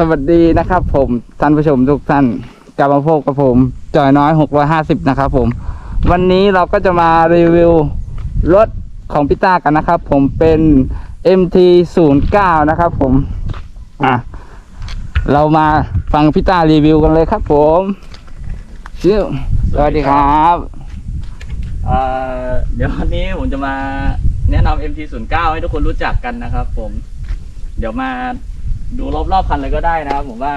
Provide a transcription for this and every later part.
สวัสดีนะครับ ผมท่านผู้ชมทุกท่านกลับมาพบกับผมจอยน้อย650นะครับผม วันนี้เราก็จะมารีวิวรถของพิต้ากันนะครับ ผมเป็น MT 0 9นะครับ ผมอะเรามาฟังพิต้ารีวิวกันเลยครับ ผมชิวสวัสดีครับเอ่อเดี๋ยววันนี้ผมจะมาแนะนำ MT09 ให้ทุกคนรู้จักกันนะครับ ผม เดี๋ยวมา ดูรอบๆคันเลยก็ได้นะครับ ผมว่า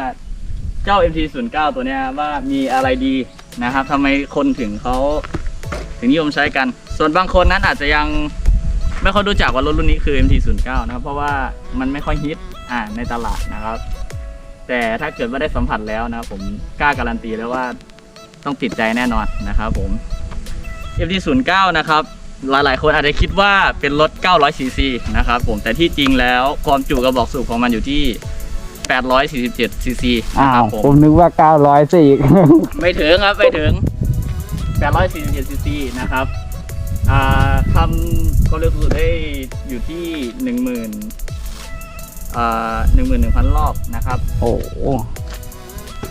เจ้า MT09 ตัวเนี้ยว่ามีอะไรดีนะครับทำไมคนถึงเขาถึงนิยมใช้กัน ส่วนบางคนนั้นอาจจะยังไม่ค่อยรู้จักว่ารถรุ่นนี้คือ MT09 นะครับเพราะว่ามันไม่ค่อยฮิตอ่าในตลาดนะครับ แต่ถ้าเกิดว่าได้สัมผัสแล้วนะผมกล้าการันตีแล้วว่าต้องติดใจแน่นอนนะครับผม MT09 นะครับ หลายๆ คนอาจจะคิดว่าเป็นรถ 900 ซีซีนะครับผมแต่ที่จริงแล้วความจุกระบอกสูบของมันอยู่ที่ 847 ซีซีนะอ้าครัวบผมผมนึกว่า 900สิอีก ไม่ถึงครับ ไม่ถึง 847 ซีซีนะครับอ่าทำความเร็วสูงสุดได้อยู่ที่ 10,000อ่า11,000 รอบนะครับ โอ้โห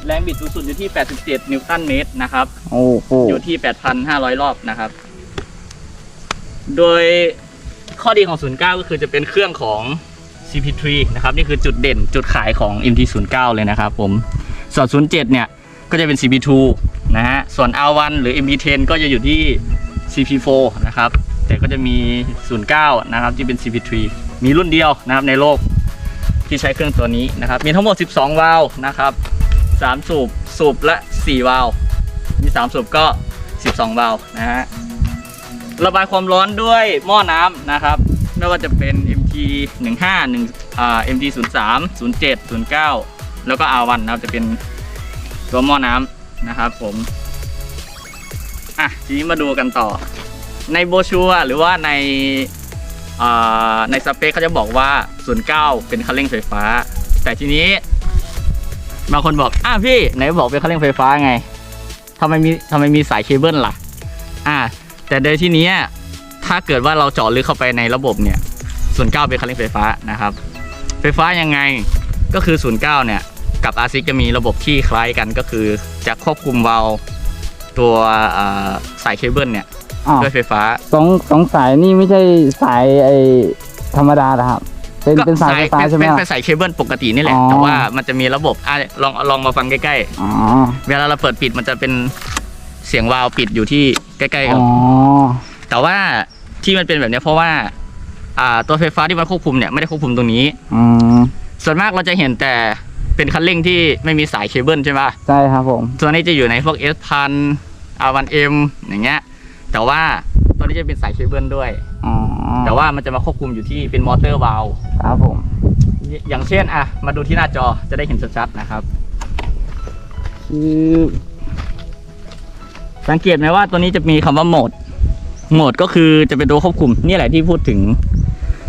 แรงบิดสูงสุดอยู่ที่ 87 นิวตันเมตรนะครับ โอ้โหอยู่ที่ 8,500 รอบนะครับ โดยข้อดีของ 09 ก็คือจะเป็นเครื่องของ CP3 นะครับนี่คือจุดเด่นจุดขายของ MT09 เลยนะครับผมส่วน 07 เนี่ยก็จะเป็น CP2 นะฮะส่วน R1 หรือ MT10 ก็จะอยู่ที่ CP4 นะครับแต่ก็จะมี 09 นะครับที่เป็น CP3 มีรุ่นเดียวนะครับในโลกที่ใช้เครื่องตัวนี้นะครับมีทั้งหมด 12 วาล์วนะครับ3สูบสูบละ 4 วาล์วมี 3 สูบก็ 12 วาล์วนะฮะ ระบายความร้อนด้วยหม้อน้ำนะครับ ไม่ว่าจะเป็น MT 15 1อ่า MT 03 07 09 แล้วก็ R1 นะครับ จะเป็นตัวหม้อน้ำนะครับผม อะ ทีนี้มาดูกันต่อ ในโบชัวหรือว่าในอ่าในสเปคเขาจะบอกว่า 09 เป็นคันเร่งไฟฟ้า แต่ทีนี้บางคนบอกอะพี่ ไหนบอกเป็นคันเร่งไฟฟ้าไงทำไมมีทำไมมีสายเคเบิลล่ะ อ่า แต่โดยที่เนี้ยถ้าเกิดว่าเราเจาะลึกเข้าไปในระบบเนี่ยศูนย์เก้าเป็นคันเร่งไฟฟ้านะครับไฟฟ้ายังไงก็คือศูนย์เก้าเนี่ยกับอาซิกจะมีระบบที่คล้ายกันก็คือจะควบคุมวาล์วตัวอ่าสายเคเบิลเนี่ยอ้าวด้วยไฟฟ้าสองสองสายนี่ไม่ใช่สายไอธรรมดาเหรอครับเป็นเป็นสายไฟฟ้าเป็นใช่ไหมเป็นครับเป็นสายเคเบิลปกตินี่แหละอ๋อแต่ว่ามันจะมีระบบอะลองลองมาฟังใกล้อ๋อๆเวลาเราเปิดปิดมันจะเป็น เสียงวาล์วปิดอยู่ที่ใกล้ๆกับอ๋อแต่ว่าที่มันเป็นแบบเนี้ยเพราะว่า อ่าตัวไฟฟ้าที่มันควบคุมเนี่ยไม่ได้ควบคุมตรงนี้ อืมส่วนมากเราจะเห็นแต่เป็นคันเร่งที่ไม่มีสายเคเบิลใช่ปะใช่ครับผมตัวนี้จะอยู่ในพวก S พัน R1M อย่างเงี้ย แต่ว่าตัวนี้จะเป็นสายเคเบิลด้วย อ๋อแต่ว่ามันจะมาควบคุมอยู่ที่เป็นมอเตอร์วาลวครับผม อย่างเช่นอะมาดูที่หน้าจอจะได้เห็นชัดๆนะครับ คือ สังเกตไหมว่าตัวนี้จะมีคำว่าโหมด โหมดก็คือจะเป็นตัวควบคุมนี่แหละที่พูดถึง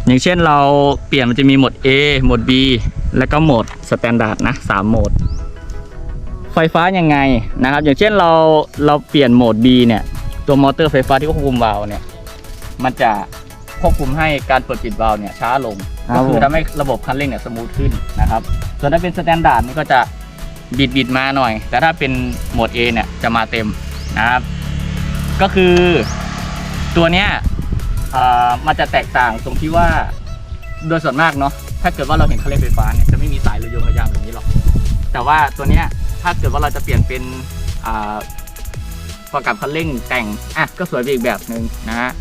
อย่างเช่นเราเปลี่ยนมันจะมีโหมด A โหมด B แล้วก็โหมดสแตนดาร์ดนะสามโหมด ไฟฟ้ายังไงนะครับ อย่างเช่นเราเราเปลี่ยนโหมด B เนี่ยตัวมอเตอร์ไฟฟ้าที่ควบคุมวาล์วเนี่ยมันจะควบคุมให้การเปิดปิดวาล์วเนี่ยช้าลงครัก็บผคือมทำให้ระบบคันเร่งเนี่ยสมูทขึ้นนะครับ ส่วนถ้าเป็นสแตนดาร์ดนี่ก็จะบิดบิดมาหน่อย แต่ถ้าเป็นโหมด A เนี่ยจะมาเต็ม นะครับ ก็คือตัวเนี้ยมันจะแตกต่างตรงที่ว่าโดยส่วนมากเนาะถ้าเกิดว่าเราเห็นคันเร่งไฟฟ้าเนี่ยจะไม่มีสายระยงระยางแบบนี้หรอก แต่ว่าตัวเนี้ยถ้าเกิดว่าเราจะเปลี่ยนเป็นประกับคันเร่งแต่งอะก็สวยไปอีกแบบหนึ่งนะฮะ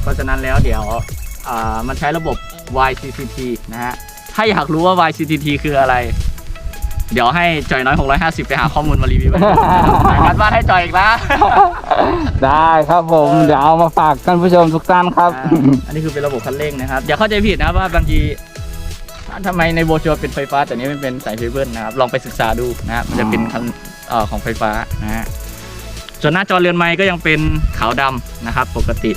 เพราะฉะนั้นแล้วเดี๋ยวมันใช้ระบบ YCCT นะฮะถ้าอยากรู้ว่า YCCT คืออะไร เดี๋ยวให้จอยน้อย 650 ไปหาข้อมูลมารีวิวให้ดูนะครับการบ้านให้จอยอีกแล้วได้ครับผมเออเดี๋ยวเอามาฝากท่านผู้ชมทุกท่านครับอ่าอันนี้คือเป็นระบบคันเร่งนะครับอย่าเข้าใจผิดนะว่าบางทีทำไมในโบรชัวร์เป็นไฟฟ้า แต่นี้มันเป็นสายเคเบิลนะครับลองไปศึกษาดูนะครับมันจะเป็นคันเอ่อของไฟฟ้านะฮะส่วนหน้าจอเรือนไม้ก็ยังเป็นขาวดำนะครับ ปกติ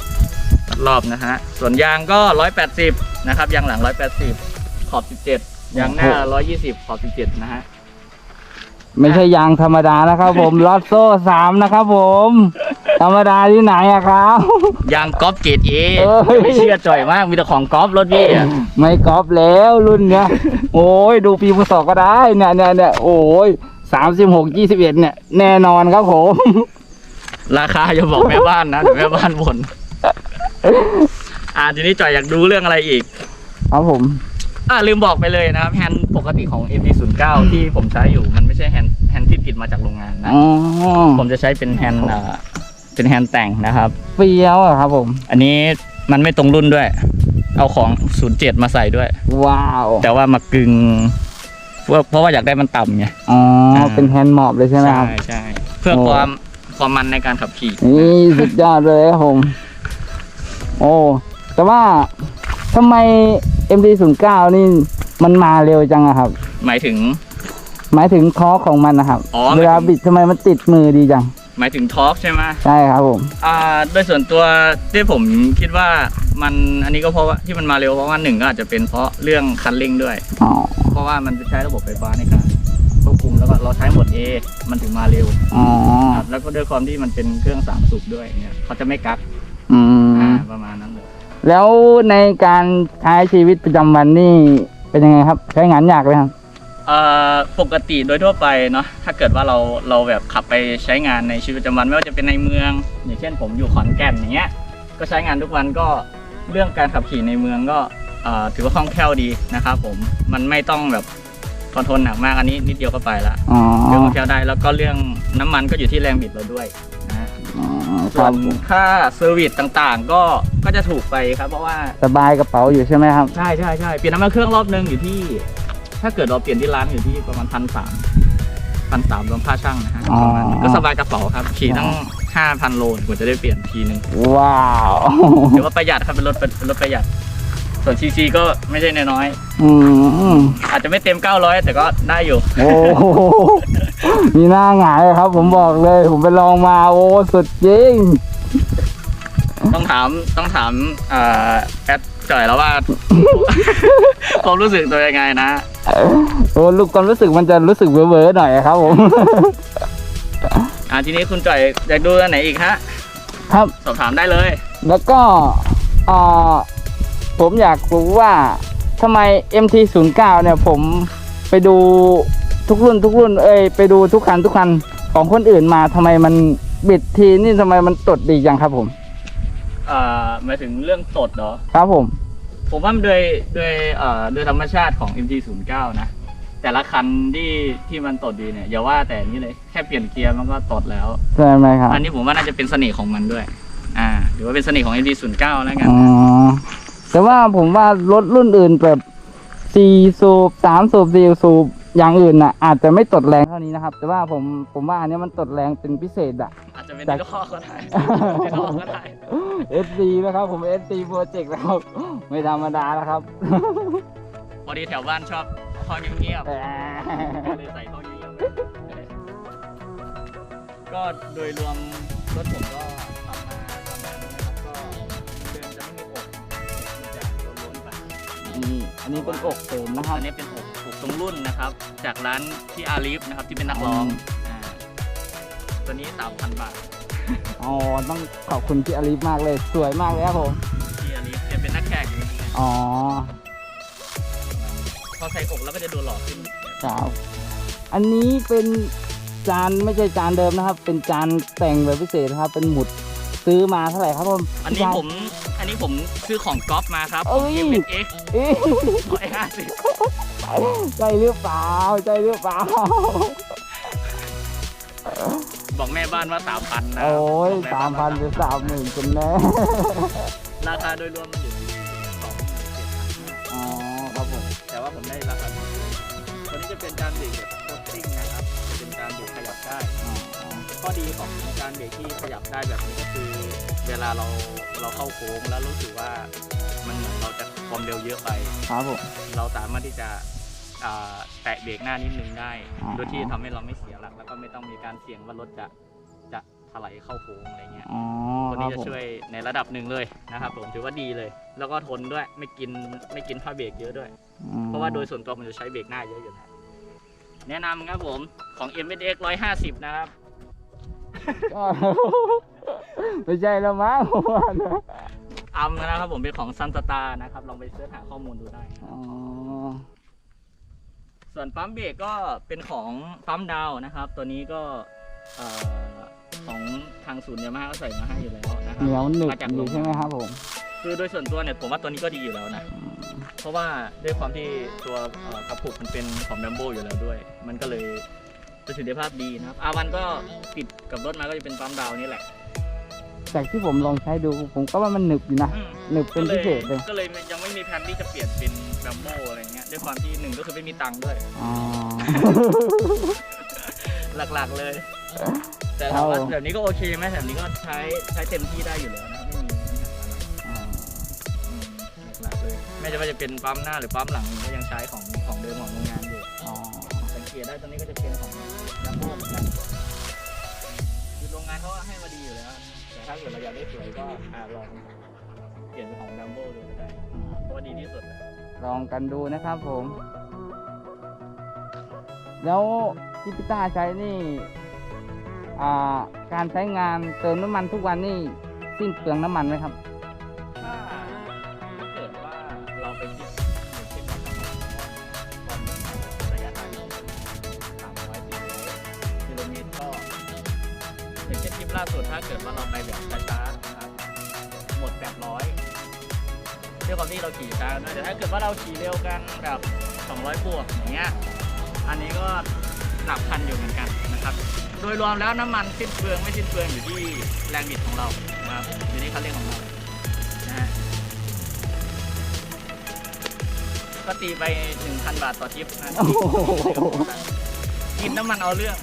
รอบๆนะฮะส่วนยางก็ 180 นะครับยางหลัง 180 ขอบ 17ยางหน้า 120 ขอบ 17 นะฮะ ไม่ใช่ยางธรรมดานะครับ ผมลอตโซ่สามนะครับผม ธรรมดาที่ไหนอะครับ ยางกอล์ฟเกรดเอเอ้ย ไม่เชื่อจ่อยมาก มีแต่ของกอล์ฟรถพี่อะไม่กอบแล้วรุ่นเนี้ย โอ้ยดูปีพศก็ได้เนี่ยเนี่ยเนี่ยโอ้ยสามสิบหกยี่สิบเอ็ดเนี่ยแน่นอนครับผม ราคาอย่าบอกแม่บ้านนะเดี๋ยวแม่บ้านบ่นอ่าทีนี้จ่อยอยากดูเรื่องอะไรอีก ครับผม อ่าลืมบอกไปเลยนะครับแฮนด์ ปกติของ MT09 ที่ผมใช้อยู่มันไม่ใช่แฮนด์แฮนด์ที่ติดมาจากโรงงานนะ อ๋อผมจะใช้เป็นแฮนด์อ่าเป็นแฮนด์แต่งนะครับ เฟี้ยวอะครับผม อันนี้มันไม่ตรงรุ่นด้วย เอาของ 07 มาใส่ด้วย ว้าวแต่ว่ามากึงเพราะเพราะว่าอยากได้มันต่ำไง อ๋ออ่าเป็นแฮนด์มอบเลยใช่ไหมครับ ใช่เพื่อโอ้ ความความมันในการขับขี่นี่สุดยอดเลยครับผม โอ้แต่ว่าทำไม MD09 นี่ มันมาเร็วจังอะครับ หมายถึง หมายถึงทอร์คของมันนะครับอ๋อเวลาหมายถึงบิดทำไมมันติดมือดีจัง หมายถึงทอร์กใช่ไหมใช่ครับผม อ่าโดยส่วนตัวที่ผมคิดว่ามันอันนี้ก็เพราะว่าที่มันมาเร็วเพราะว่าหนึ่งก็อาจจะเป็นเพราะเรื่องคันเร่งด้วย อ๋อ เพราะว่ามันจะใช้ระบบไฟฟ้าในการควบคุมแล้วก็เราใช้โหมด A มันถึงมาเร็วอ๋อ ครับแล้วก็ด้วยความที่มันเป็นเครื่องสามสูบด้วยเนี่ยเขาจะไม่กักอือ่าม ประมาณนั้นเลยแล้วในการใช้ชีวิตประจำวันนี่ เป็นยังไงครับ ใช้งานยากไหมครับเอ่อปกติโดยทั่วไปเนาะถ้าเกิดว่าเราเราแบบขับไปใช้งานในชีวิตประจำวันไม่ว่าจะเป็นในเมือง อย่างเช่นผมอยู่ขอนแก่นอย่างเงี้ยก็ใช้งานทุกวันก็เรื่องการขับขี่ในเมืองก็เอ่อถือว่าคล่องแคล่วดีนะครับผมมันไม่ต้องแบบคอนโทรลหนักมากอันนี้นิดเดียวก็ไปละอ๋อเรื่องคล่องแคล่วได้แล้วก็เรื่องน้ำมันก็อยู่ที่แรงบิดเราด้วยนะอ๋อค ส่วรับนค่าเซอร์วิสต่างๆ ก็ก็จะถูกไปครับเพราะว่าสบายกระเป๋าอยู่ใช่ไหมครับ ใช่ใช่ใช่เปลี่ยนน้ำมันเครื่องรอบนึงอยู่ที่ ถ้าเกิดเราเปลี่ยนที่ร้านอยู่ที่ประมาณพันสามพันสามรวมค่าช่างนะฮะอ๋อ ประมาณนั้นก็สบายกระเป๋าครับ ขี่ตั้งห้าพันโลกว่าจะได้เปลี่ยนทีนึงว้าวถือว่าประหยัดครับเป็นรถเป็นรถประหยัด ส่วนซีซีก็ไม่ใช่น้อยอืมๆอาจจะไม่เต็ม 900 แต่ก็ได้อยู่ โอ้โห มีหน้าหงายเลยครับ ผมบอกเลย ผมไปลองมา โอ้สุดจริง ต้องถามต้องถามเอ่อแอดจ่อยแล้วว่า ความรู้สึกตัวยังไงนะ โอ้ลูกความรู้สึกมันจะรู้สึกเวอร์ๆหน่อยครับผม อ่าทีนี้คุณจ่อยอยากดูอันไหนอีกฮะครับ สอบถามได้เลย แล้วก็เอ่อผมอยากรู้ว่าทำไม MT09 เนี่ยผมไปดู ทุกรุ่นทุกรุ่นเอ้ยไปดูทุกคันทุกคันของคนอื่นมาทำไมมันบิดทีนี่ทำไมมันตดดีจังครับผมเอ่อหมายถึงเรื่องตดเหรอ ครับผม ผมว่ามันโดยโดยเอ่อโดยธรรมชาติของ MT09 นะ แต่ละคันที่ที่มันตดดีเนี่ยอย่าว่าแต่นี้เลยแค่เปลี่ยนเกียร์มันก็ตดแล้ว ใช่ไหมครับอันนี้ผมว่าน่าจะเป็นเสน่ห์ของมันด้วย อ่าหรือว่าเป็นเสน่ห์ของ MT09 แล้วกันอ๋อแต่ว่าผมว่ารถรุ่นอื่นแบบสี่สูบสามสูบสี่สูบ อย่างอื่นน่ะอาจจะไม่ตดแรงเท่านี้นะครับ แต่ว่าผมผมว่าอันเนี้ยมันตดแรงเป็นพิเศษอะอาจจะเป็นจากที่ข้อก็ได้ที่ข้อก็ได้ SC นะครับผม SC Project นะครับไม่ธรรมดานะครับพอดีแถวบ้านชอบท่อเงียบๆก็เลยใส่ท่อเงียบๆก็โดยรวมรถผมก็ทำมาประมาณนี้นะครับก็เดินจะไม่มีอกมันจะล้นๆไป นี่อันนี้เป็นอกเสริมนะครับอันนี้เป็นอกอก ตรงรุ่นนะครับ จากร้านที่อาลีฟนะครับที่เป็นนักร้องอืมอ่าตัวนี้สามพันบาทอ๋อต้องขอบคุณพี่อลิฟมากเลยสวยมากเลยครับผมที่อาลีฟจะเป็นนักแข่งอยู่นี่ไงอ๋อพอใส่อกแล้วก็จะดูหล่อขึ้นครับอันนี้เป็นจานไม่ใช่จานเดิมนะครับ เป็นจานแต่งแบบพิเศษนะครับ เป็นหมุดซื้อมาเท่าไหร่ครับผมอันนี้ผมอันนี้ผมซื้อของก๊อฟมาครับเอ้ยเอ็มเอ็กเอ๊ะ ร้อยห้าสิบ ใจหรือเปล่าใจหรือเปล่า บอกแม่บ้านว่าสามพันนะโอ้ยบอกแสามพันหรือสามหมื่นกันแน่ราคาโดยรวมมันอยู่ที่สองหมื่นเจ็ดพันอ๋อครับผม แต่ว่าผมได้ราคาถูกตัวนี้จะเป็นจานเบรกแบบโคตติ้งนะครับ จะเป็นจานเบรกขยับได้อ๋อข้อดีของการเบรกที่ขยับได้แบบนี้ก็คือ เวลาเราเราเข้าโค้งแล้วรู้สึกว่ามันเหมือนเราจะความเร็วเยอะไป ครับผม เราสามารถที่จะอ่า แตะเบรกหน้านิดนึงได้อ๋อโดยที่ทำให้เราไม่เสียหลัก แล้วก็ไม่ต้องมีการเสี่ยงว่ารถจะจะถลายเข้าโค้งอะไรเงี้ยอ๋อตัวครันี้บจะผมช่วยในระดับหนึ่งเลยนะครับผมถือว่าดีเลย แล้วก็ทนด้วยไม่กินไม่กินผ้าเบรกเยอะด้วยอืมเพราะว่าโดยส่วนตัวมันจะใช้เบรกหน้าเยอะอยู่แล้วแนะนำครับผมของ m s x 150 นะครับก็ไม่ใช่แล้วมั้งผมว่านะอัมนะครับผมเป็นของซันสตาร์นะครับ ลองไปเสิร์ชหาข้อมูลดูได้อ๋อ ส่วนปั๊มเบรกก็เป็นของปั๊มดาวนะครับ ตัวนี้ก็เอ่อของทางศูนย์ยามาฮ่าก็ใส่มาให้อยู่แล้วนะครัเหนียวหนึบมาจากอโรยู่งใช่ไหมครับผม คือโดยส่วนตัวเนี่ยผมว่าตัวนี้ก็ดีอยู่แล้วนะอืมเพราะว่าด้วยความที่ตัวเอ่อกระปุกมันเป็นของแบมโบอยู่แล้วด้วย มันก็เลยประสิทธิภาพดีนะครับอาวันก็ติดกับรถมาก็จะเป็นปั๊มดาวนี่แหละ จากที่ผมลองใช้ดูผมก็ว่ามันหนึบอยู่นะอืมหนึบเป็นพิเศษเลย ก็เลยยังไม่มีแผนที่จะเปลี่ยนเป็นแบมโบอะไรเงี้ยด้วยความที่หนึ่งก็คือไม่มีตังค์ด้วยอ๋อหลักๆเลย แต่ถามว่าเอาแบบนี้ก็โอเคไหมแบบนี้ก็ใช้ใช้เต็มที่ได้อยู่แล้วนะครับไม่มีปัญหาอะไรอ่าอืมหลักๆเลยไม่ว่าจะเป็นปั๊มหน้าหรือปั๊มหลังก็ยังใช้ของของเดิมของโรงงานอยู่อ๋อสังเกตได้ตรงนี้ก็จะเป็นของดัมโบ้เหมือนกันคือโรงงานเขาก็ให้มาดีอยู่แล้ว แต่ถ้าเกิดเราอยากได้สวยก็อ่าลองเปลี่ยนเป็นของดัมโบ้ดูก็ได้เพราะว่าดีที่สุดแล้วลองกันดูนะครับผม แล้วที่พิต้าใช้นี่อ่าการใช้งานเติมน้ำมันทุกวันนี่สิ้นเปลืองน้ำมันไหมครับ ถ้าเกิดว่าเราไปคิด ล่าสุดถ้าเกิดว่าเราไปแบบช้าๆนะครับหมดแบบร้อยด้วยความที่เราขี่ช้าด้วยแต่ถ้าเกิดว่าเราขี่เร็วกันแบบ 200 บวกอย่างเงี้ยอันนี้ก็หลักพันอยู่เหมือนกันนะครับ โดยรวมแล้วน้ำมันสิ้นเปลืองไม่สิ้นเปลืองอยู่ที่แรงบิดของเรานะครับอยู่ที่คันเร่งของเรานะฮะก็ตีไป 1,000 บาทต่อทริปนะโอ้โหกินน้ำมันเอาเรื่อง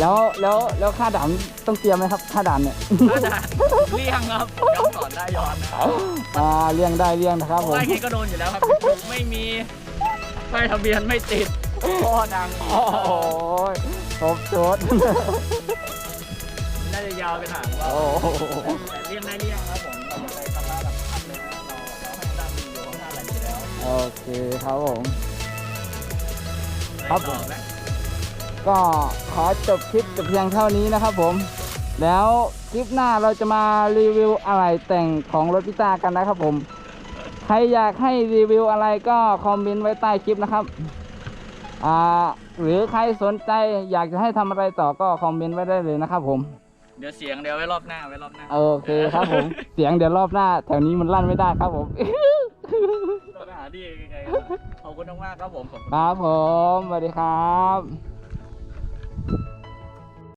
แล้วแล้วแล้วค่าด่านต้องเตรียมไหมครับค่าด่านเนี่ยถ้าจะเลี่ยงครับย้อนสอนได้ย้อนนะอ่าเลี่ยงได้เลี่ยงนะครับเพผราะมว่าไงก็โดนอยู่แล้วครับไม่มีป้ายทะเบียนไม่ติดพ่อดังอีกโอ้โหครบโจทย์น่าจะยาวไปถามว่าโอ้โหแต่เลี่ยงได้เลี่ยงครับผมเราจะไปทำร้านแบบพันเลยนะเราเราให้ด้านมีอยู่ข้างหน้าอะไรอยู่แล้วโอเคครับผมไปครับต่อไหม ก็ขอจบคลิปแต่เพียงเท่านี้นะครับผม แล้วคลิปหน้าเราจะมารีวิวอะไรแต่งของรถพิต้ากันนะครับผม ใครอยากให้รีวิวอะไรก็คอมเมนต์ไว้ใต้คลิปนะครับอ่าหรือใครสนใจอยากจะให้ทำอะไรต่อก็คอมเมนต์ไว้ได้เลยนะครับผม เดี๋ยวเสียงเดี๋ยวไว้รอบหน้าไว้รอบหน้าโอเคครับผม เสียงเดี๋ยวรอบหน้า แถวนี้มันลั่นไม่ได้ครับผม เราไปหาดียังไงครับขอบคุณมากๆครับผมขอบคุณครับผมสวัสดีครับ you.